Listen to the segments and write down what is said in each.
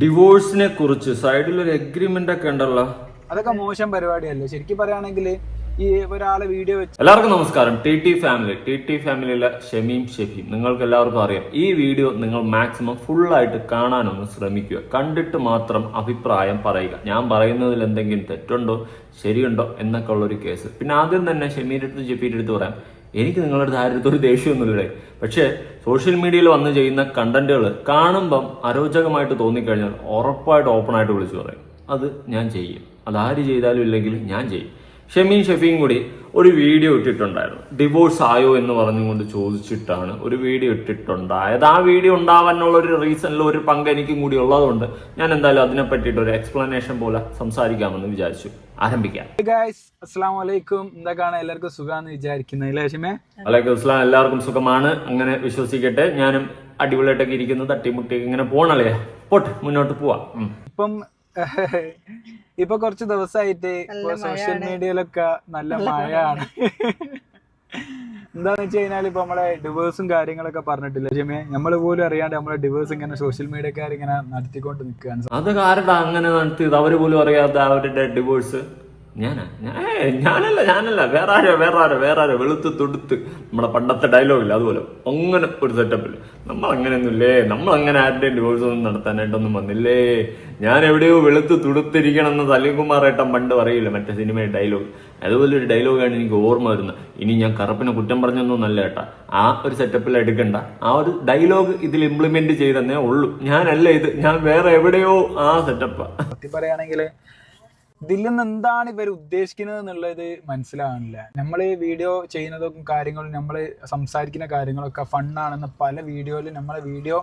ഡിവോഴ്സിനെ കുറിച്ച് സൈഡിൽ ഒരു എഗ്രിമെന്റ് ഒക്കെ ഉണ്ടല്ലോ. അതൊക്കെ മോശം പരിപാടിയല്ലേ? ശരിക്കും പറയുകയാണെങ്കിൽ ഈ ഒരാളെ വീഡിയോ വെച്ച് എല്ലാവർക്കും നമസ്കാരം. T T family T T ഫാമിലിയിലെ ഷമീം ഷെഫീം. നിങ്ങൾക്ക് എല്ലാവർക്കും അറിയാം. ഈ വീഡിയോ നിങ്ങൾ മാക്സിമം ഫുള്ളായിട്ട് കാണാനൊന്ന് ശ്രമിക്കുക. കണ്ടിട്ട് മാത്രം അഭിപ്രായം പറയുക. ഞാൻ പറയുന്നതിൽ എന്തെങ്കിലും തെറ്റുണ്ടോ ശരിയുണ്ടോ എന്നൊക്കെ ഉള്ളൊരു കേസ് പിന്നെ ആദ്യം തന്നെ ഷമീന്റെ അടുത്ത് ഷെഫീന്റെ അടുത്ത് പറയാം. എനിക്ക് നിങ്ങളുടെ അടുത്ത് ഒരു ദേഷ്യമൊന്നുമില്ലേ പക്ഷേ സോഷ്യൽ മീഡിയയിൽ വന്ന് ചെയ്യുന്ന കണ്ടന്റുകൾ കാണുമ്പം അരോചകമായിട്ട് തോന്നിക്കഴിഞ്ഞാൽ ഉറപ്പായിട്ട് ഓപ്പണായിട്ട് വിളിച്ചു പറയും. അത് ഞാൻ ചെയ്യും. അതാര് ചെയ്താലും ഇല്ലെങ്കിൽ ഞാൻ ചെയ്യും. ഷെമീൻ ഷെഫിയും കൂടി ഒരു വീഡിയോ ഇട്ടിട്ടുണ്ടായിരുന്നു. ഡിവോഴ്സ് ആയോ എന്ന് പറഞ്ഞുകൊണ്ട് ചോദിച്ചിട്ടാണ് ഒരു വീഡിയോ ഇട്ടിട്ടുണ്ടായത്. ആ വീഡിയോ ഉണ്ടാവാനുള്ള ഒരു റീസണിൽ ഒരു പങ്ക് എനിക്കും കൂടി ഉള്ളതുകൊണ്ട് ഞാൻ എന്തായാലും അതിനെ പറ്റിയിട്ട് ഒരു എക്സ്പ്ലനേഷൻ പോലെ സംസാരിക്കാമെന്ന് വിചാരിച്ചു. ആരംഭിക്കാം. ഗായ്സ് അസ്സാം വലൈക്കും എന്തൊക്കെയാണ് എല്ലാവർക്കും സുഖമാണ് വിചാരിക്കുന്നത് അസ്ലാം എല്ലാവർക്കും സുഖമാണ്. അങ്ങനെ വിശ്വസിക്കട്ടെ. ഞാനും അടിപൊളിയായിട്ടൊക്കെ ഇരിക്കുന്നു. തട്ടിമുട്ടി ഇങ്ങനെ പോണല്ലേ? പോട്ടെ മുന്നോട്ട് പോവാം. ഇപ്പം ഇപ്പൊ കുറച്ച് ദിവസമായിട്ട് സോഷ്യൽ മീഡിയയിലൊക്കെ നല്ല മഴയാണ്. എന്താന്ന് വെച്ച് കഴിഞ്ഞാൽ ഇപ്പൊ നമ്മളെ ഡിവേഴ്സും കാര്യങ്ങളൊക്കെ പറഞ്ഞിട്ടില്ല ഷെമേ നമ്മൾ പോലും അറിയാണ്ട് നമ്മളെ ഡിവേഴ്സ് ഇങ്ങനെ സോഷ്യൽ മീഡിയക്കാർ ഇങ്ങനെ നടത്തിക്കൊണ്ട് നിൽക്കുകയാണ് അത് കാരണം അങ്ങനെ നടത്തിയത്. അവർ പോലും അറിയാതെ അവരുടെ ഡിവോഴ്സ് ഞാനല്ല ഞാനല്ല വേറെ ആരോ വേറെ ആരോ വേറെ ആരോ വെളുത്ത് തൊടുത്ത് നമ്മുടെ പണ്ടത്തെ ഡയലോഗില്ല അതുപോലെ. അങ്ങനെ ഒരു സെറ്റപ്പില്ല നമ്മൾ അങ്ങനെയൊന്നുമില്ലേ നമ്മൾ അങ്ങനെ ആരുടെയും ഡിവോഴ്സ് ഒന്നും നടത്താനായിട്ടൊന്നും വന്നില്ലേ? ഞാൻ എവിടെയോ വെളുത്ത് തുടുത്തിരിക്കണം എന്ന് സലീംകുമാർ ഏട്ടൻ പണ്ട് പറയില്ല? മറ്റേ സിനിമയുടെ ഡയലോഗ് അതുപോലെ ഒരു ഡയലോഗാണ് എനിക്ക് ഓർമ്മ വരുന്നത്. ഇനി ഞാൻ കറുപ്പിനെ കുറ്റം പറഞ്ഞൊന്നും നല്ല ഏട്ടാ. ആ ഒരു സെറ്റപ്പിൽ എടുക്കണ്ട. ആ ഒരു ഡയലോഗ് ഇതിൽ ഇംപ്ലിമെന്റ് ചെയ്തെന്നേ ഉള്ളൂ. ഞാനല്ല ഇത്. ഞാൻ വേറെ എവിടെയോ ആ സെറ്റപ്പാ സത്യം പറയുകയാണെങ്കിൽ ഇതിൽ നിന്ന് എന്താണ് ഇവർ ഉദ്ദേശിക്കുന്നത് എന്നുള്ളത് മനസ്സിലാവുന്നില്ല. നമ്മൾ വീഡിയോ ചെയ്യുന്നതും കാര്യങ്ങളും നമ്മൾ സംസാരിക്കുന്ന കാര്യങ്ങളൊക്കെ ഫണ്ണാണെന്ന് പല വീഡിയോയിലും നമ്മളെ വീഡിയോ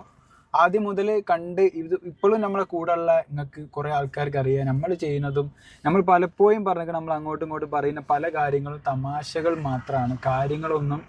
ആദ്യം മുതൽ കണ്ട് ഇത് ഇപ്പോഴും നമ്മളെ കൂടെ ഉള്ള നിങ്ങൾക്ക് കുറേ ആൾക്കാർക്ക് അറിയാം. നമ്മൾ ചെയ്യുന്നതും നമ്മൾ പലപ്പോഴും പറഞ്ഞൊക്കെ നമ്മൾ അങ്ങോട്ടും ഇങ്ങോട്ടും പറയുന്ന പല കാര്യങ്ങളും തമാശകൾ മാത്രമാണ് കാര്യങ്ങളൊന്നും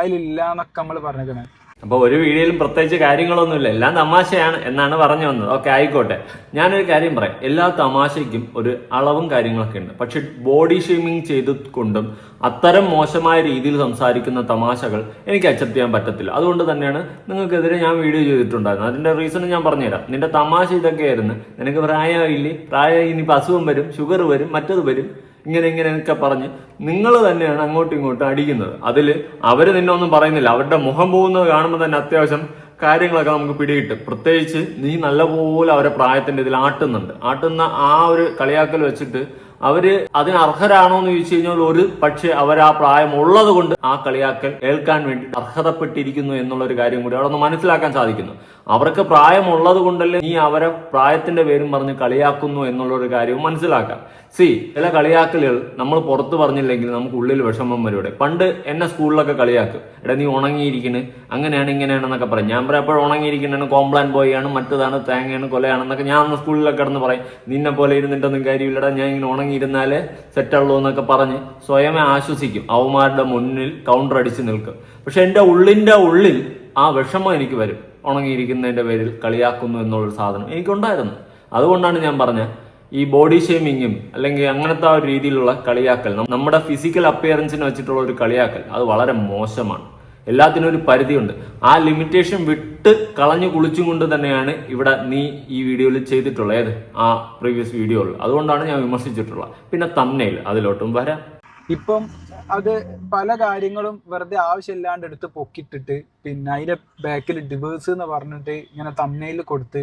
അതിലില്ല എന്നൊക്കെ നമ്മൾ പറഞ്ഞിരിക്കുന്നത് അപ്പൊ ഒരു വീഡിയോയിലും പ്രത്യേകിച്ച് കാര്യങ്ങളൊന്നുമില്ല. എല്ലാം തമാശയാണ് എന്നാണ് പറഞ്ഞു വന്നത്. ഓക്കെ ആയിക്കോട്ടെ. ഞാനൊരു കാര്യം പറയാം. എല്ലാ തമാശയ്ക്കും ഒരു അളവും കാര്യങ്ങളൊക്കെ ഉണ്ട്. പക്ഷെ ബോഡി ഷേമിങ് ചെയ്തുകൊണ്ടും അത്തരം മോശമായ രീതിയിൽ സംസാരിക്കുന്ന തമാശകൾ എനിക്ക് അക്സെപ്റ്റ് ചെയ്യാൻ പറ്റത്തില്ല. അതുകൊണ്ട് തന്നെയാണ് നിങ്ങൾക്കെതിരെ ഞാൻ വീഡിയോ ചെയ്തിട്ടുണ്ടായിരുന്നത്. അതിന്റെ റീസൺ ഞാൻ പറഞ്ഞുതരാം. നിന്റെ തമാശ ഇതൊക്കെയായിരുന്നു. നിനക്ക് പ്രായമായില്ലേ പ്രായം ഇനിയിപ്പോൾ അസുഖം വരും ഷുഗർ വരും മറ്റത് വരും. ഇങ്ങനെ ഇങ്ങനെയൊക്കെ പറഞ്ഞ് നിങ്ങൾ തന്നെയാണ് അങ്ങോട്ടും ഇങ്ങോട്ടും അടിക്കുന്നത്. അതിൽ അവർ നിന്നെ ഒന്നും പറയുന്നില്ല. അവരുടെ മുഖം പോകുന്നത് കാണുമ്പോൾ തന്നെ അത്യാവശ്യം കാര്യങ്ങളൊക്കെ നമുക്ക് പിടികിട്ടും. പ്രത്യേകിച്ച് നീ നല്ലപോലെ അവരെ പ്രായത്തിന്റെ ഇതിൽ ആട്ടുന്നുണ്ട്. ആട്ടുന്ന ആ ഒരു കളിയാക്കൽ വെച്ചിട്ട് അവർ അതിന് അർഹരാണോ എന്ന് ചോദിച്ചു കഴിഞ്ഞാൽ ഒരു പക്ഷേ അവർ ആ പ്രായം ഉള്ളത് കൊണ്ട് ആ കളിയാക്കൽ ഏൽക്കാൻ വേണ്ടി അർഹതപ്പെട്ടിരിക്കുന്നു എന്നുള്ള ഒരു കാര്യം കൂടി അവിടെ ഒന്ന് മനസ്സിലാക്കാൻ സാധിക്കുന്നു. അവർക്ക് പ്രായമുള്ളത് കൊണ്ടല്ലേ നീ അവരെ പ്രായത്തിന്റെ പേരും പറഞ്ഞ് കളിയാക്കുന്നു എന്നുള്ള ഒരു കാര്യവും മനസ്സിലാക്കാം. സി ചില കളിയാക്കലുകൾ നമ്മൾ പുറത്ത് പറഞ്ഞില്ലെങ്കിൽ നമുക്ക് ഉള്ളിൽ വിഷമം വരുവിടെ പണ്ട് എന്നെ സ്കൂളിലൊക്കെ കളിയാക്കും. എടാ നീ ഉണങ്ങിയിരിക്കുന്നു അങ്ങനെയാണ് ഇങ്ങനെയാണെന്നൊക്കെ പറയും. ഞാൻ പറയാം എപ്പോഴും ഉണങ്ങിയിരിക്കുന്നതാണ് കോംപ്ലാൻ ബോയാണ് മറ്റതാണ് തേങ്ങയാണ് കൊലയാണെന്നൊക്കെ ഞാൻ അന്ന് സ്കൂളിലൊക്കെ കിടന്ന് പറയും. നിന്നെ പോലെ ഇരുന്നിട്ടൊന്നും കാര്യമില്ലടാ ഞാൻ ഇങ്ങനെ ഉണങ്ങിയിരുന്നാലേ സെറ്റുള്ളൂ എന്നൊക്കെ പറഞ്ഞ് സ്വയമേ ആശ്വസിക്കും. അവന്മാരുടെ മുന്നിൽ കൗണ്ടർ അടിച്ച് നിൽക്കും. പക്ഷെ എന്റെ ഉള്ളിന്റെ ഉള്ളിൽ ആ വിഷമം എനിക്ക് വരും. ഉണങ്ങിയിരിക്കുന്നതിന്റെ പേരിൽ കളിയാക്കുന്നു എന്നുള്ളൊരു സാധനം എനിക്കുണ്ടായിരുന്നു. അതുകൊണ്ടാണ് ഞാൻ പറഞ്ഞത് ഈ ബോഡി ഷേമിങ്ങും അല്ലെങ്കിൽ അങ്ങനത്തെ ആ ഒരു രീതിയിലുള്ള കളിയാക്കൽ നമ്മുടെ ഫിസിക്കൽ അപ്പിയറൻസിനെ വെച്ചിട്ടുള്ള ഒരു കളിയാക്കൽ അത് വളരെ മോശമാണ്. എല്ലാത്തിനും ഒരു പരിധിയുണ്ട്. ആ ലിമിറ്റേഷൻ വിട്ട് കളഞ്ഞു കുളിച്ചും കൊണ്ട് തന്നെയാണ് ഇവിടെ നീ ഈ വീഡിയോയിൽ ചെയ്തിട്ടുള്ളത് ഏത് ആ പ്രീവിയസ് വീഡിയോയിൽ അതുകൊണ്ടാണ് ഞാൻ വിമർശിച്ചിട്ടുള്ളത്. പിന്നെ തന്നെയിൽ അതിലോട്ടും വരാം. ഇപ്പം അത് പല കാര്യങ്ങളും വെറുതെ ആവശ്യമില്ലാണ്ട് എടുത്ത് പൊക്കിട്ടിട്ട് പിന്നെ അതിന്റെ ബാക്കിൽ ഡിവേഴ്സ് എന്ന് പറഞ്ഞിട്ട് ഇങ്ങനെ തന്നെയിൽ കൊടുത്ത്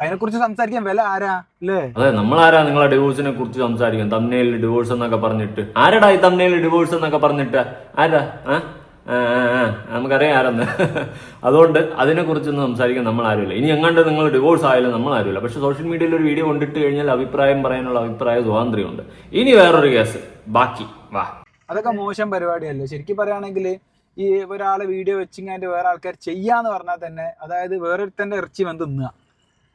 അതിനെ കുറിച്ച് സംസാരിക്കാൻ വില ആരാ അല്ലേ അതെ നമ്മൾ ആരാ നിങ്ങളെ ഡിവോഴ്സിനെ കുറിച്ച് സംസാരിക്കാൻ? തമ്മിൽ ഡിവോഴ്സ് എന്നൊക്കെ പറഞ്ഞിട്ട്. ആരടാ ഈ തമ്മിൽ ഡിവോഴ്സ് എന്നൊക്കെ പറഞ്ഞിട്ട്? ആരാ നമുക്കറിയാം ആരെന്ന്. അതുകൊണ്ട് അതിനെക്കുറിച്ചൊന്നും സംസാരിക്കാൻ നമ്മൾ ആരുമില്ല ഇനി എങ്ങാണ്ട് നിങ്ങൾ ഡിവോഴ്സ് ആയാലും നമ്മൾ ആരുമില്ല പക്ഷെ സോഷ്യൽ മീഡിയയിൽ ഒരു വീഡിയോ കൊണ്ടിട്ട് കഴിഞ്ഞാൽ അഭിപ്രായം പറയാനുള്ള അഭിപ്രായ സ്വാതന്ത്ര്യമുണ്ട്. ഇനി വേറൊരു കേസ്. ബാക്കി. വാ. അതൊക്കെ മോശം പരിപാടിയല്ലേ? ശരിക്കും പറയുകയാണെങ്കിൽ ഈ ഒരാളെ വീഡിയോ വെച്ചിങ്ങാണ്ട് വേറെ ആൾക്കാർ ചെയ്യാന്ന് പറഞ്ഞാൽ തന്നെ അതായത് വേറൊരുത്തന്റെ ഇറച്ചി വന്ന് തിന്നുക.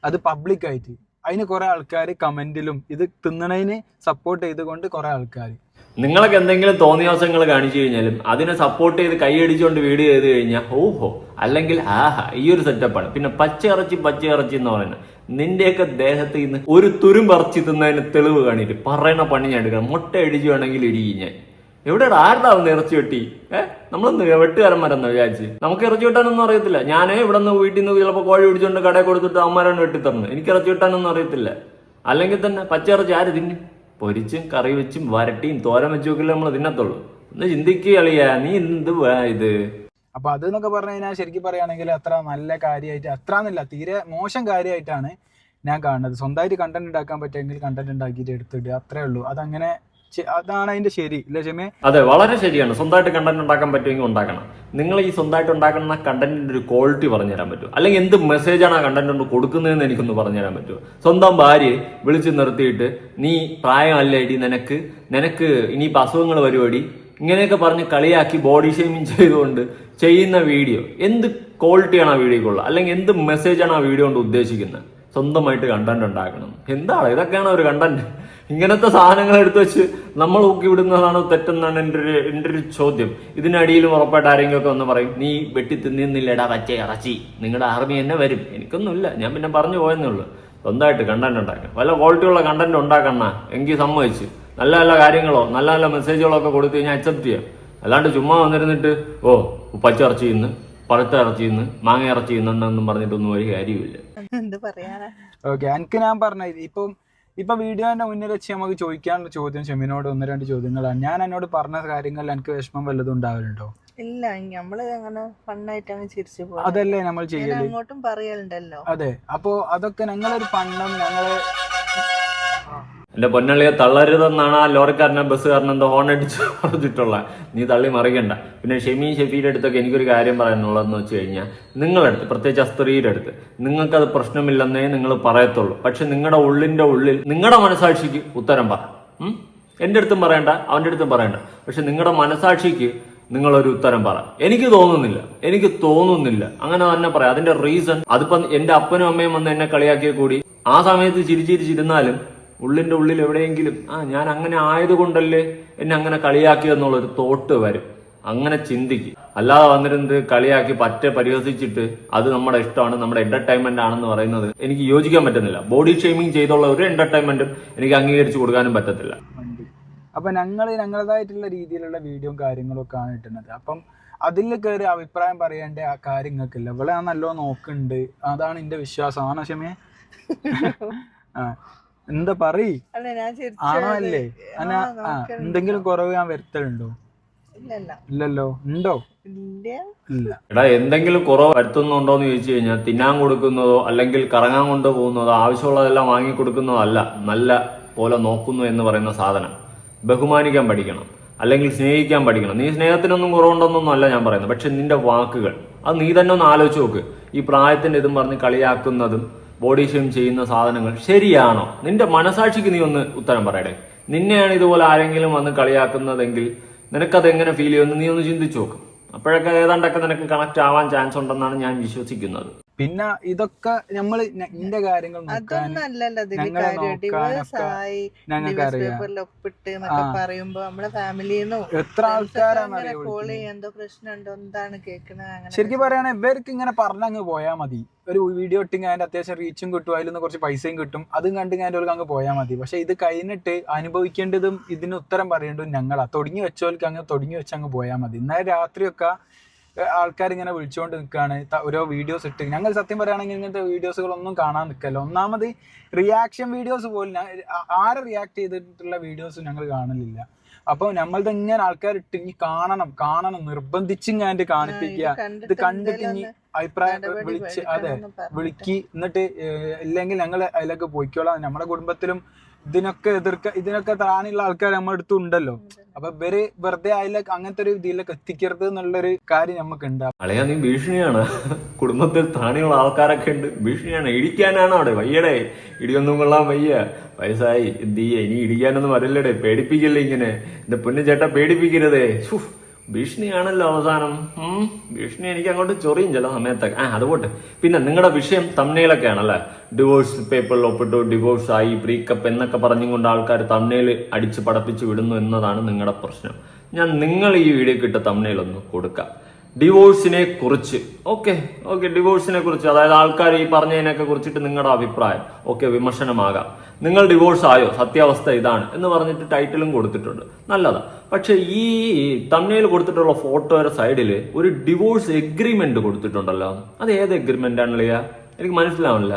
അത് പബ്ലിക്കായിട്ട് അതിന് കുറെ ആൾക്കാർ കമന്റിലും ഇത് തിന്നണതിന് സപ്പോർട്ട് ചെയ്തുകൊണ്ട് കുറെ ആൾക്കാർ നിങ്ങളൊക്കെ എന്തെങ്കിലും തോന്നിയാസങ്ങൾ കാണിച്ചു കഴിഞ്ഞാലും അതിനെ സപ്പോർട്ട് ചെയ്ത് കൈയടിച്ചുകൊണ്ട് വീഡിയോ ചെയ്ത് കഴിഞ്ഞാൽ ഓഹോ അല്ലെങ്കിൽ ആഹാ ഈ ഒരു സെറ്റപ്പാണ് പിന്നെ പച്ചയിറച്ചി പച്ചയിറച്ചി എന്ന് പറയുന്നത് നിന്റെയൊക്കെ ദേഹത്ത് ഇന്ന് ഒരു തുരുമ്പറച്ചി തിന്നതിന് തെളിവ് കാണിയിട്ട് പറയണ പണി ഞാൻ എടുക്കണം. മുട്ട അടിച്ചു വേണമെങ്കിൽ ഇരിക്കും ഞാൻ. എവിടെ ആരുടെ ഒന്ന് ഇറച്ചി വെട്ടി? ഏഹ് നമ്മളൊന്ന് വെട്ടുകാരന്മാരെന്ന് വിചാരിച്ച്. നമുക്ക് ഇറച്ചി വെട്ടാനൊന്നും അറിയത്തില്ല. ഞാനേ ഇവിടെ നിന്ന് വീട്ടിൽ നിന്ന് ചിലപ്പോൾ കോഴി പിടിച്ചുകൊണ്ട് കടയിൽ കൊടുത്തിട്ട് അമ്മമാരാണ് വെട്ടിത്തരണം എനിക്ക് ഇറച്ചി വെട്ടാനൊന്നും അറിയത്തില്ല. അല്ലെങ്കിൽ തന്നെ പച്ചയിറച്ചി ആര് തിന്നും? പൊരിച്ചും കറി വെച്ചും വരട്ടിയും തോരൻ വെച്ചും ഒക്കെ നമ്മൾ തിന്നത്തുള്ളൂ. ഒന്ന് ചിന്തിക്കുക നീ എന്ത് ഇത്? അപ്പൊ അത് എന്നൊക്കെ പറഞ്ഞു കഴിഞ്ഞാൽ ശരിക്കും പറയുകയാണെങ്കിൽ അത്ര നല്ല കാര്യമായിട്ട് അത്ര എന്നില്ല തീരെ മോശം കാര്യമായിട്ടാണ് ഞാൻ കാണുന്നത്. സ്വന്തമായിട്ട് കണ്ടന്റ് ഉണ്ടാക്കാൻ പറ്റുമെങ്കിൽ കണ്ടന്റ് ഉണ്ടാക്കിയിട്ട് എടുത്തിട്ട് അത്രേ ഉള്ളൂ. അതങ്ങനെ അതാണ് അതിന്റെ ശരി ഇല്ലേ അതെ വളരെ ശരിയാണ്. സ്വന്തമായിട്ട് കണ്ടന്റ് ഉണ്ടാക്കാൻ പറ്റുമെങ്കിൽ ഉണ്ടാക്കണം. നിങ്ങൾ ഈ സ്വന്തമായിട്ട് ഉണ്ടാക്കുന്ന കണ്ടന്റിന്റെ ഒരു ക്വാളിറ്റി പറഞ്ഞു തരാൻ പറ്റും. അല്ലെങ്കിൽ എന്ത് മെസ്സേജാണ് ആ കണ്ടന്റ് കൊണ്ട് കൊടുക്കുന്നതെന്ന് എനിക്കൊന്ന് പറഞ്ഞു തരാൻ പറ്റുമോ സ്വന്തം ഭാര്യയെ വിളിച്ചു നിർത്തിയിട്ട് നീ പ്രായമല്ലേടി നിനക്ക് നിനക്ക് ഇനിയിപ്പോൾ അസുഖങ്ങൾ വരുവടി. ഇങ്ങനെയൊക്കെ പറഞ്ഞ് കളിയാക്കി ബോഡി ഷേമിങ് ചെയ്തുകൊണ്ട് ചെയ്യുന്ന വീഡിയോ എന്ത് ക്വാളിറ്റിയാണ് ആ വീഡിയോക്കുള്ളത് അല്ലെങ്കിൽ എന്ത് മെസ്സേജാണ് ആ വീഡിയോ കൊണ്ട് ഉദ്ദേശിക്കുന്നത്? സ്വന്തമായിട്ട് കണ്ടന്റ് ഉണ്ടാക്കണം. എന്താണ്? ഇതൊക്കെയാണ് ഒരു കണ്ടന്റ് ഇങ്ങനത്തെ സാധനങ്ങൾ എടുത്തു വെച്ച് നമ്മൾ ഊക്കി വിടുന്നതാണ് തെറ്റെന്നാണ് എന്റെ ഒരു എന്റെ ഒരു ചോദ്യം. ഇതിനടിയിലും ഉറപ്പായിട്ട് ആരെങ്കിലും ഒക്കെ ഒന്ന് പറയും നീ വെട്ടി തിന്നിന്നില്ലടാ പച്ച ഇറച്ചി. നിങ്ങളുടെ ആർമി എന്നെ വരും. എനിക്കൊന്നുമില്ല. ഞാൻ പിന്നെ പറഞ്ഞു പോയെന്നേ ഉള്ളൂ. സ്വന്തമായിട്ട് കണ്ടന്റ് ഉണ്ടാക്കണം. വല്ല ക്വാളിറ്റിയുള്ള കണ്ടന്റ് ഉണ്ടാക്കണ എങ്കിൽ സമ്മതിച്ച്. നല്ല നല്ല കാര്യങ്ങളോ നല്ല നല്ല മെസ്സേജുകളോ ഒക്കെ കൊടുത്തു കഴിഞ്ഞാൽ അക്സെപ്റ്റ് ചെയ്യാം. അല്ലാണ്ട് ചുമ്മാ വന്നിരുന്നിട്ട് ഓ പച്ച ഇറച്ചി ഇന്ന് പഴുത്ത ഇറച്ചി ഇന്ന് മാങ്ങ ഇറച്ചി ഇന്നെന്നും പറഞ്ഞിട്ടൊന്നും ഒരു കാര്യമില്ല എന്ത് പറയാനാ? ഓക്കെ എനിക്ക് ഞാൻ പറഞ്ഞത് ഇപ്പം ഇപ്പൊ വീഡിയോന്റെ മുന്നിൽ വെച്ച് നമുക്ക് ചോദിക്കാനുള്ള ചോദ്യം ഷെമിനോട് ഒന്ന് രണ്ട് ചോദ്യങ്ങളാണ്. ഞാൻ എന്നോട് പറഞ്ഞ കാര്യങ്ങളിൽ എനിക്ക് വിഷമം വല്ലതും ഉണ്ടാവലുണ്ടോ? ഇല്ല നമ്മൾ അങ്ങനെ ഫണ്ണായിട്ട് അങ്ങ് ചിരിച്ചു പോകും അതല്ലേ നമ്മൾ ചെയ്യുന്നത് ചെയ്യൽ? അങ്ങോട്ടും പറയലുണ്ടല്ലോ. അതെ അപ്പോ അതൊക്കെ ഞങ്ങളൊരു പണ്ണം ഞങ്ങൾ എന്റെ പൊന്നള്ളിയെ തള്ളരുതെന്നാണ് ആ ലോറിക്കാരനെ ബസ്സുകാരൻ എന്തോ ഹോൺ അടിച്ച് പറഞ്ഞിട്ടുള്ള. നീ തള്ളി മറിയണ്ട. പിന്നെ ഷെമി ഷെഫീടെ അടുത്തൊക്കെ എനിക്കൊരു കാര്യം പറയാനുള്ളതെന്ന് വെച്ച് കഴിഞ്ഞാൽ നിങ്ങളടുത്ത് പ്രത്യേകിച്ച് ആ സ്ത്രീയുടെ അടുത്ത് നിങ്ങൾക്കത് പ്രശ്നമില്ലെന്നേ നിങ്ങൾ പറയത്തുള്ളൂ. പക്ഷെ നിങ്ങളുടെ ഉള്ളിന്റെ ഉള്ളിൽ നിങ്ങളുടെ മനസാക്ഷിക്ക് ഉത്തരം പറ? എന്റെ അടുത്തും പറയണ്ട അവന്റെ അടുത്തും പറയണ്ട. പക്ഷെ നിങ്ങളുടെ മനസാക്ഷിക്ക് നിങ്ങളൊരു ഉത്തരം പറ. എനിക്ക് തോന്നുന്നില്ല എനിക്ക് തോന്നുന്നില്ല. അങ്ങനെ തന്നെ പറയാം. അതിന്റെ റീസൺ അതിപ്പം എന്റെ അപ്പനും അമ്മയും വന്ന് എന്നെ കളിയാക്കിയ കൂടി ആ സമയത്ത് ചിരിച്ചിരിച്ചിരുന്നാലും ഉള്ളിന്റെ ഉള്ളിൽ എവിടെയെങ്കിലും ആ ഞാൻ അങ്ങനെ ആയതുകൊണ്ടല്ലേ എന്നെ അങ്ങനെ കളിയാക്കിയെന്നുള്ളൊരു തോട്ട് വരും. അങ്ങനെ ചിന്തിക്കും. അല്ലാതെ വന്നിരുന്നത് കളിയാക്കി പറ്റ പരിഹസിച്ചിട്ട് അത് നമ്മുടെ ഇഷ്ടമാണ് നമ്മുടെ എന്റർടൈൻമെന്റ് ആണെന്ന് പറയുന്നത് എനിക്ക് യോജിക്കാൻ പറ്റുന്നില്ല. ബോഡി ഷെയ്മിങ് ചെയ്തുള്ള ഒരു എന്റർടൈൻമെന്റും എനിക്ക് അംഗീകരിച്ചു കൊടുക്കാനും പറ്റത്തില്ല. അപ്പൊ ഞങ്ങൾ ഞങ്ങളതായിട്ടുള്ള രീതിയിലുള്ള വീഡിയോ കാര്യങ്ങളും ഒക്കെ ആണ് ഇട്ടുന്നത്. അപ്പം അതിൽ കയറി അഭിപ്രായം പറയേണ്ട ആ കാര്യങ്ങൾക്കില്ല ഇവിടെ ആ നല്ലോ നോക്കുന്നുണ്ട്. അതാണ് എന്റെ വിശ്വാസം. ആണ് ക്ഷമയെ ആ. എന്താ പറയ്? അല്ല ഞാൻ ആണോ അല്ലേ? എന്തെങ്കിലും കുറവ് ഞാൻ വരുത്തലുണ്ടോ? ഇല്ലല്ല. ഇല്ലല്ലോ. ഉണ്ടോ? എടാ എന്തെങ്കിലും കുറവ് വരുത്തുന്നുണ്ടോ എന്ന് ചോദിച്ചു കഴിഞ്ഞാൽ തിന്നാൻ കൊടുക്കുന്നതോ അല്ലെങ്കിൽ കറങ്ങാൻ കൊണ്ടുപോകുന്നതോ ആവശ്യമുള്ളതെല്ലാം വാങ്ങി കൊടുക്കുന്നതോ അല്ല നല്ല പോലെ നോക്കുന്നു എന്ന് പറയുന്ന സാധനം. ബഹുമാനിക്കാൻ പഠിക്കണം. അല്ലെങ്കിൽ സ്നേഹിക്കാൻ പഠിക്കണം. നീ സ്നേഹത്തിനൊന്നും കുറവുണ്ടെന്നൊന്നും അല്ല ഞാൻ പറയുന്നത്. പക്ഷെ നിന്റെ വാക്കുകൾ. അത് നീ തന്നെ ഒന്ന് ആലോചിച്ച് നോക്ക്. ഈ പ്രായത്തിന്റെ ഇതും പറഞ്ഞ് കളിയാക്കുന്നതും ബോഡി ഷെയിം ചെയ്യുന്ന സാധനങ്ങൾ ശരിയാണോ? നിന്റെ മനസാക്ഷിക്ക് നീ ഒന്ന് ഉത്തരം പറയടേ. നിന്നെയാണ് ഇതുപോലെ ആരെങ്കിലും വന്ന് കളിയാക്കുന്നതെങ്കിൽ നിനക്കത് എങ്ങനെ ഫീൽ ചെയ്യുമെന്ന് നീ ഒന്ന് ചിന്തിച്ചു നോക്കും. അപ്പോഴൊക്കെ ഏതാണ്ടൊക്കെ നിനക്ക് കണക്ട് ആവാൻ ചാൻസ് ഉണ്ടെന്നാണ് ഞാൻ വിശ്വസിക്കുന്നത്. പിന്നെ ഇതൊക്കെ നമ്മൾ ഇന്റെ കാര്യങ്ങൾ എത്ര ആൾക്കാരാണ് കോൾ എന്തോ പ്രശ്നമുണ്ടോ? എന്താണ് അങ്ങനെ ശരിക്കും പറയുകയാണെങ്കിൽ ഇവർക്ക് ഇങ്ങനെ പറഞ്ഞങ്ങ് പോയാ മതി. ഒരു വീഡിയോ ഇട്ടിങ് അതിന്റെ അത്യാവശ്യം റീച്ചും കിട്ടും അതിൽ നിന്ന് കുറച്ച് പൈസയും കിട്ടും. അതും കണ്ട് ഞാൻ ഒരു അങ്ങ് പോയാ മതി. പക്ഷെ ഇത് കഴിഞ്ഞിട്ട് അനുഭവിക്കേണ്ടതും ഇതിന് ഉത്തരം പറയേണ്ടതും ഞങ്ങളാ. തുടങ്ങി വെച്ചവർക്ക് അങ്ങ് തുടങ്ങി വെച്ച് അങ്ങ് പോയാൽ മതി. ഇന്നലെ രാത്രിയൊക്കെ ആൾക്കാർ ഇങ്ങനെ വിളിച്ചുകൊണ്ട് നിൽക്കുകയാണ് ഓരോ വീഡിയോസ് ഇട്ട്. ഞങ്ങൾ സത്യം പറയുകയാണെങ്കിൽ ഇങ്ങനത്തെ വീഡിയോസുകളൊന്നും കാണാൻ നിൽക്കല്ല ഒന്നാമത് റിയാക്ഷൻ വീഡിയോസ് പോലും ആരെ റിയാക്ട് ചെയ്തിട്ടുള്ള വീഡിയോസ് ഞങ്ങൾ കാണലില്ല. അപ്പൊ നമ്മൾ ഇങ്ങനെ ആൾക്കാർ ഇട്ട് ഇനി കാണണം കാണണം നിർബന്ധിച്ച് ഞാൻ കാണിപ്പിക്കുക. ഇത് കണ്ടിട്ട് ഇനി അഭിപ്രായം വിളിച്ച് അതെ വിളിക്ക്. എന്നിട്ട് ഇല്ലെങ്കിൽ ഞങ്ങൾ അതിലൊക്കെ പോയിക്കോളാം. നമ്മുടെ കുടുംബത്തിലും ഇതിനൊക്കെ എതിർക്ക ഇതിനൊക്കെ താനുള്ള ആൾക്കാർ നമ്മുടെ അടുത്ത് ഉണ്ടല്ലോ. അപ്പൊ ഇവർ വെറുതെ ആയില്ല അങ്ങനത്തെ ഒരു ഇതിലൊക്കെ എത്തിക്കരുത് എന്നുള്ളൊരു കാര്യം നമുക്ക് ഉണ്ടാവും നീ ഭീഷണിയാണ്. കുടുംബത്തിൽ താണിയുള്ള ആൾക്കാരൊക്കെ ഉണ്ട്. ഭീഷണിയാണ്. ഇടിക്കാനാണ് അവിടെ. വയ്യടേ. ഇടിയൊന്നും കൊള്ളാൻ വയ്യ. വയസ്സായി. എന്ത് ചെയ്യ? ഇനി ഇടിക്കാനൊന്നും വരില്ലടേ. പേടിപ്പിക്കില്ലേ ഇങ്ങനെ? എന്റെ പൊന്നു ചേട്ടാ പേടിപ്പിക്കരുതേ. ഭീഷണിയാണല്ലോ അവസാനം. ഭീഷണി എനിക്ക് അങ്ങോട്ട് ചൊറിയും ചില സമയത്തൊക്കെ. ആ അതുപോട്ടെ പിന്നെ നിങ്ങളുടെ വിഷയം തമ്മനയിലൊക്കെ ആണല്ലേ ഡിവോഴ്സ് പേപ്പറിൽ ഒപ്പിട്ടു ഡിവോഴ്സ് ആയി ബ്രേക്കപ്പ് എന്നൊക്കെ പറഞ്ഞുകൊണ്ട് ആൾക്കാർ തമ്മിൽ അടിച്ച് പടപ്പിച്ച് വിടുന്നു എന്നതാണ് നിങ്ങളുടെ പ്രശ്നം. ഞാൻ നിങ്ങൾ ഈ വീഡിയോക്ക് ഇട്ട തമ്മിലൊന്ന് കൊടുക്കാം. ഡിവോഴ്സിനെ കുറിച്ച് ഓക്കെ ഓക്കെ ഡിവോഴ്സിനെ കുറിച്ച് അതായത് ആൾക്കാർ ഈ പറഞ്ഞതിനൊക്കെ കുറിച്ചിട്ട് നിങ്ങളുടെ അഭിപ്രായം. ഓക്കെ വിമർശനമാകാം. നിങ്ങൾ ഡിവോഴ്സ് ആയോ? സത്യാവസ്ഥ ഇതാണ് എന്ന് പറഞ്ഞിട്ട് ടൈറ്റിലും കൊടുത്തിട്ടുണ്ട്. നല്ലതാ. പക്ഷെ ഈ തമിഴിൽ കൊടുത്തിട്ടുള്ള ഫോട്ടോയുടെ സൈഡിൽ ഒരു ഡിവോഴ്സ് എഗ്രിമെന്റ് കൊടുത്തിട്ടുണ്ടല്ലോ. അത് ഏത് എഗ്രിമെന്റ് ആണല്ലേ എനിക്ക് മനസ്സിലാവണില്ല.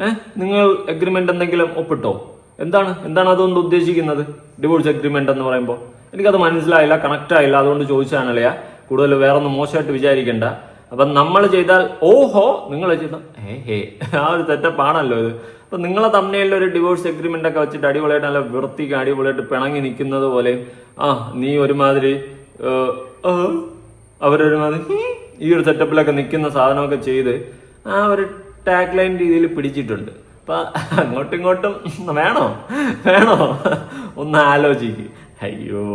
ഏഹ് നിങ്ങൾ എഗ്രിമെന്റ് എന്തെങ്കിലും ഒപ്പിട്ടോ? എന്താണ്? എന്താണ് അതുകൊണ്ട് ഉദ്ദേശിക്കുന്നത്? ഡിവോഴ്സ് എഗ്രിമെന്റ് എന്ന് പറയുമ്പോൾ എനിക്കത് മനസ്സിലായില്ല കണക്ട് ആയില്ല അതുകൊണ്ട് ചോദിച്ചാണല്ലേ കൂടുതൽ വേറൊന്നും മോശമായിട്ട് വിചാരിക്കണ്ട. അപ്പം നമ്മൾ ചെയ്താൽ ഓഹോ നിങ്ങൾ ചെയ്ത ഹേ ഹേ ആ ഒരു തെറ്റപ്പാണല്ലോ ഇത്. അപ്പം നിങ്ങളെ തമ്മിലുള്ള ഒരു ഡിവോഴ്സ് എഗ്രിമെന്റ് ഒക്കെ വെച്ചിട്ട് അടിപൊളിയായിട്ട് നല്ല വൃത്തിക്ക് അടിപൊളിയായിട്ട് പിണങ്ങി നിൽക്കുന്നത് പോലെ ആ നീ ഒരുമാതിരി അവരൊരുമാതിരി ഈ ഒരു സെറ്റപ്പിലൊക്കെ നിൽക്കുന്ന സാധനമൊക്കെ ചെയ്ത് ആ ഒരു ടാഗ് ലൈൻ രീതിയിൽ പിടിച്ചിട്ടുണ്ട്. അപ്പം അങ്ങോട്ടും ഇങ്ങോട്ടും വേണോ? വേണോ? ഒന്ന് ആലോചിക്ക്. അയ്യോ.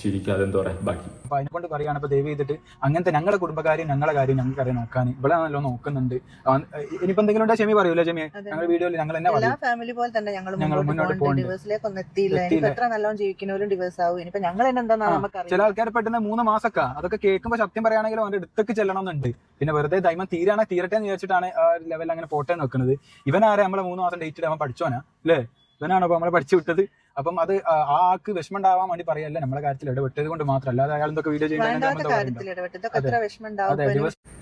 ചിരിക്കാതെ എന്താ പറയാ. ബാക്കി. അപ്പൊ അതിനെ കൊണ്ട് പറയുകയാണ് ഇപ്പൊ ദയവ് ചെയ്തിട്ട് അങ്ങനത്തെ ഞങ്ങളുടെ കുടുംബകാര്യം ഞങ്ങളുടെ കാര്യം ഞങ്ങൾക്ക് അറിയാൻ നോക്കാൻ. ഇവിടെ നല്ലോ നോക്കുന്നുണ്ട്. ഇനിയിപ്പോ എന്തെങ്കിലും ഉണ്ടോ? ഷെമി പറയൂല ഷെമി? ഞങ്ങൾ ഞങ്ങളുടെ വീഡിയോയിൽ ഞങ്ങൾ തന്നെ എല്ലാ ഫാമിലി പോലെ തന്നെ ഞങ്ങൾ ഞങ്ങൾ മുന്നോട്ട്. ഡിവേഴ്സിലേക്ക് ഒന്നും എത്തിയില്ല. എത്ര നല്ലോണം ജീവിക്കുന്നവരും ഡിവേഴ്സ് ആവും. ഇനിയിപ്പോ ഞങ്ങൾ തന്നെ എന്താ ചില ആൾക്കാർ പെട്ടെന്ന് മൂന്ന് മാസമൊക്കെ അതൊക്കെ കേൾക്കുമ്പോൾ സത്യം പറയുകയാണെങ്കിൽ അവന്റെ അടുത്തേക്ക് ചെല്ലണമെന്നുണ്ട് പിന്നെ വെറുതെ ദൈവം തീരാണ് തീരട്ടെ എന്ന് വിചാരിച്ചിട്ടാണ് ആ ലെവലിൽ അങ്ങനെ പോട്ടെ നോക്കുന്നത് ഇവനാരെ നമ്മളെ മൂന്ന് മാസം ഡേറ്റ് ഇടാൻ പഠിച്ചോനാ? അല്ലേ? ഇവനാണോ അപ്പൊ നമ്മളെ പഠിച്ചു വിട്ടത്? അപ്പം അത് ആ ആൾക്ക് വിഷമം ഉണ്ടാവാൻ വേണ്ടി പറയല്ല നമ്മളെ കാര്യത്തിൽ ഇടപെട്ടത് കൊണ്ട് മാത്രമല്ല അല്ലാതെ അയാൾ എന്തൊക്കെ വീഡിയോ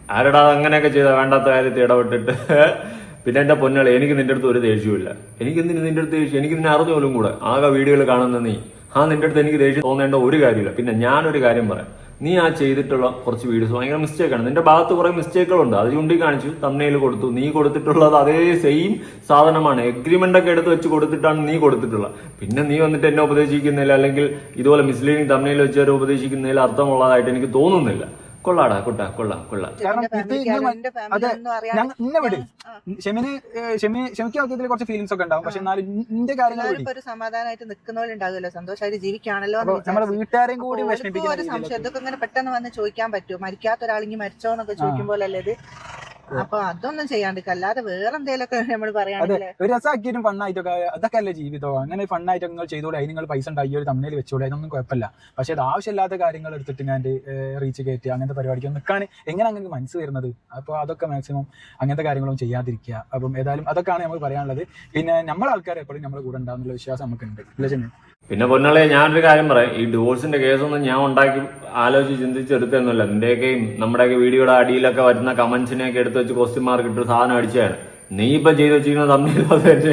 ആരടാ അങ്ങനെയൊക്കെ ചെയ്ത? വേണ്ടാത്ത കാര്യത്തിൽ ഇടപെട്ടിട്ട്. പിന്നെ എന്റെ പൊന്നളെ എനിക്ക് നിന്റെ അടുത്ത് ഒരു ദേഷ്യമില്ല എനിക്ക് എന്തിന് നിന്റെ അടുത്ത് ദേഷ്യം എനിക്ക് നിന്നെ അറിഞ്ഞു പോലും കൂടെ. ആകെ വീഡിയോകൾ കാണുന്ന നീ. ആ നിന്റെ അടുത്ത് എനിക്ക് ദേഷ്യം തോന്നേണ്ട ഒരു കാര്യമില്ല. പിന്നെ ഞാനൊരു കാര്യം പറയാം. നീ ആ ചെയ്തിട്ടുള്ള കുറച്ച് വീഡിയോസ് ഭയങ്കര മിസ്റ്റേക്കാണ് നിന്റെ ഭാഗത്ത് കുറെ മിസ്റ്റേക്കുകളുണ്ട് അത് ചൂണ്ടിക്കാണിച്ചു തമ്മനയിൽ കൊടുത്തു. നീ കൊടുത്തിട്ടുള്ളത് അതേ സെയിം സാധനമാണ്. എഗ്രിമെന്റ് ഒക്കെ എടുത്ത് വെച്ച് കൊടുത്തിട്ടാണ് നീ കൊടുത്തിട്ടുള്ളത്. പിന്നെ നീ വന്നിട്ട് എന്നെ ഉപദേശിക്കുന്നില്ല അല്ലെങ്കിൽ ഇതുപോലെ മിസ്ലീഡിങ് തമ്മനയിൽ വെച്ചവരെ ഉപദേശിക്കുന്നതിൽ അർത്ഥമുള്ളതായിട്ട് എനിക്ക് തോന്നുന്നില്ല. കൊള്ളാടാ കൊട്ടാ കൊള്ളാം കൊള്ളാം. കാരണം ഇത് അതെ ഫാമിലി ഒന്നും അറിയാതെ ഞങ്ങ ഇന്നെ വിട്. ഷെമിന് ഷെമി ഷെമിക്ക് ഇതിൽ കുറച്ച് ഫീലിങ്സ് ഒക്കെ ഉണ്ടാവും. പക്ഷെ എന്നാലും നിന്റെ കാര്യങ്ങൾ ഒരു സമാധാനമായിട്ട് നിൽക്കുന്നവരുണ്ടാകുമല്ലോ സന്തോഷമായിട്ട് ജീവിക്കുകയാണല്ലോ എന്ന് നമ്മുടെ. വീട്ടുകാരെയും കൂടി വിഷമിപ്പിക്കും ഒരു സംശയം. ഇതൊക്കെ ഇങ്ങനെ പെട്ടെന്ന് വന്ന് ചോദിക്കാൻ പറ്റുമോ? മരിക്കാത്ത ഒരാളിങ്ങി മരിച്ചോന്നൊക്കെ എന്നൊക്കെ ചോദിക്കുമ്പോഴല്ലേ ഇത്? അപ്പൊ അതൊന്നും ചെയ്യാണ്ടിരിക്കുക അല്ലാതെ വേറെ എന്തെങ്കിലുമൊക്കെ നമ്മൾ പറയുകയാണെങ്കിൽ ഒരു രസമാക്കിയിട്ടും ഫണ്ണായിട്ടൊക്കെ അതൊക്കെ അല്ലേ ജീവിതം. അങ്ങനെ ഫണ്ണായിട്ട് നിങ്ങൾ ചെയ്തോളൂ അതിന് നിങ്ങൾ പൈസ ഉണ്ടായി ഒരു തമ്മിൽ വെച്ചോളൂ അതൊന്നും കുഴപ്പമില്ല. പക്ഷെ അത് ആവശ്യമില്ലാത്ത കാര്യങ്ങൾ എടുത്തിട്ട് ഞാൻ റീച്ച് കയറ്റി അങ്ങനത്തെ പരിപാടിക്ക് നിൽക്കാൻ എങ്ങനെ അങ്ങനെ മനസ്സ് വരുന്നത്? അപ്പോൾ അതൊക്കെ മാക്സിമം അങ്ങനത്തെ കാര്യങ്ങളും ചെയ്യാതിരിക്കുക. അപ്പം ഏതായാലും അതൊക്കെയാണ് നമുക്ക് പറയാനുള്ളത്. പിന്നെ നമ്മളെ ആൾക്കാർ എപ്പോഴും നമ്മുടെ കൂടെ ഉണ്ടാകുന്നുള്ള വിശ്വാസം നമുക്കുണ്ട്. ഇല്ല ചെന്നു പിന്നെ പൊന്നാളെ ഞാനൊരു കാര്യം പറയാം. ഈ ഡിവോഴ്സിന്റെ കേസൊന്നും ഞാൻ ഉണ്ടാക്കി ആലോചിച്ച് ചിന്തിച്ചെടുത്തൊന്നുമില്ല നിന്റെയൊക്കെയും നമ്മുടെയൊക്കെ വീഡിയോയുടെ അടിയിലൊക്കെ വരുന്ന കമന്റ്സിനെയൊക്കെ എടുത്ത് വെച്ച് ക്വസ്റ്റ്യൻ മാർക്ക് ഇട്ട് സാധനം അടിച്ചതാണ് നീ ഇപ്പം ചെയ്ത് വെച്ചിരിക്കുന്ന തമ്മിൽ അത് തന്നെ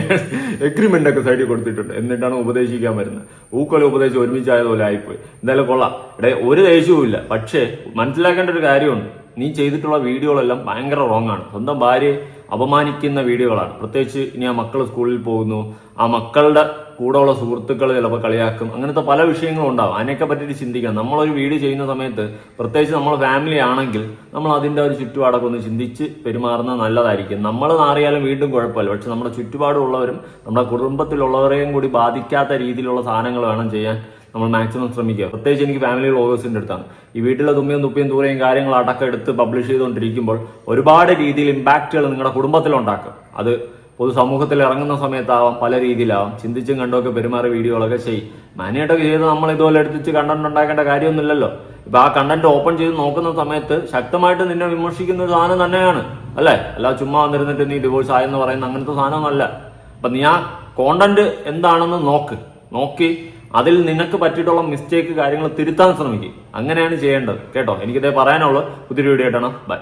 എഗ്രിമെന്റ് ഒക്കെ സൈഡിൽ കൊടുത്തിട്ടുണ്ട്. എന്നിട്ടാണ് ഉപദേശിക്കാൻ വരുന്നത്. ഊക്കളി ഉപദേശം ഒരുമിച്ചായതുപോലെ ആയിപ്പോയി. എന്തായാലും കൊള്ളാം. ഇവിടെ ഒരു ദേഷ്യവും ഇല്ല. പക്ഷേ മനസ്സിലാക്കേണ്ട ഒരു കാര്യമുണ്ട്. നീ ചെയ്തിട്ടുള്ള വീഡിയോകളെല്ലാം ഭയങ്കര റോങ് ആണ്. സ്വന്തം ഭാര്യയെ അപമാനിക്കുന്ന വീഡിയോകളാണ്. പ്രത്യേകിച്ച് ഇനി ആ മക്കൾ സ്കൂളിൽ പോകുന്നു. ആ മക്കളുടെ കൂടെയുള്ള സുഹൃത്തുക്കൾ ചിലപ്പോൾ കളിയാക്കും. അങ്ങനത്തെ പല വിഷയങ്ങളും ഉണ്ടാവും. അതിനെയൊക്കെ പറ്റിയിട്ട് ചിന്തിക്കാം നമ്മളൊരു വീഡിയോ ചെയ്യുന്ന സമയത്ത് പ്രത്യേകിച്ച് നമ്മൾ ഫാമിലി ആണെങ്കിൽ നമ്മൾ അതിന്റെ ഒരു ചുറ്റുപാടൊക്കെ ഒന്ന് ചിന്തിച്ച് പെരുമാറുന്നത് നല്ലതായിരിക്കും. നമ്മൾ മാറിയാലും വീണ്ടും കുഴപ്പമില്ല. പക്ഷെ നമ്മുടെ ചുറ്റുപാടുള്ളവരും നമ്മുടെ കുടുംബത്തിലുള്ളവരെയും കൂടി ബാധിക്കാത്ത രീതിയിലുള്ള സാധനങ്ങൾ വേണം ചെയ്യാൻ നമ്മൾ മാക്സിമം ശ്രമിക്കുക. പ്രത്യേകിച്ച് എനിക്ക് ഫാമിലി വ്ളോഗേഴ്സിന്റെ അടുത്താണ്. ഈ വീട്ടിലെ തുമ്മിയും തുപ്പിയും ദൂരെയും കാര്യങ്ങൾ അടക്കം എടുത്ത് പബ്ലിഷ് ചെയ്തുകൊണ്ടിരിക്കുമ്പോൾ ഒരുപാട് രീതിയിൽ ഇമ്പാക്റ്റുകൾ നിങ്ങളുടെ കുടുംബത്തിലുണ്ടാക്കും. അത് പൊതുസമൂഹത്തിൽ ഇറങ്ങുന്ന സമയത്താവാം പല രീതിയിലാവാം. ചിന്തിച്ചും കണ്ടൊക്കെ പെരുമാറി വീഡിയോകളൊക്കെ ചെയ്യും. മാനിയായിട്ടൊക്കെ ചെയ്ത് നമ്മൾ ഇതുപോലെ എടുത്തിച്ച് കണ്ടന്റ് ഉണ്ടാക്കേണ്ട കാര്യമൊന്നുമില്ലല്ലോ. ഇപ്പൊ ആ കണ്ടന്റ് ഓപ്പൺ ചെയ്ത് നോക്കുന്ന സമയത്ത് ശക്തമായിട്ട് നിന്നെ വിമർശിക്കുന്ന ഒരു സാധനം തന്നെയാണ് അല്ലേ? അല്ല ചുമ്മാ വന്നിരുന്നിട്ട് നീ ഡിവോഴ്സ് ആയെന്ന് പറയുന്ന അങ്ങനത്തെ സാധനമൊന്നുമല്ല. അപ്പൊ നീ ആ കോണ്ടന്റ് എന്താണെന്ന് നോക്ക്. നോക്കി അതിൽ നിനക്ക് പറ്റിയിട്ടുള്ള മിസ്റ്റേക്ക് കാര്യങ്ങൾ തിരുത്താൻ ശ്രമിക്കും. അങ്ങനെയാണ് ചെയ്യേണ്ടത്. കേട്ടോ? എനിക്കിതേ പറയാനുള്ളൂ. പുതിയൊരു വീഡിയോ ആയിട്ടാണ് ബൈ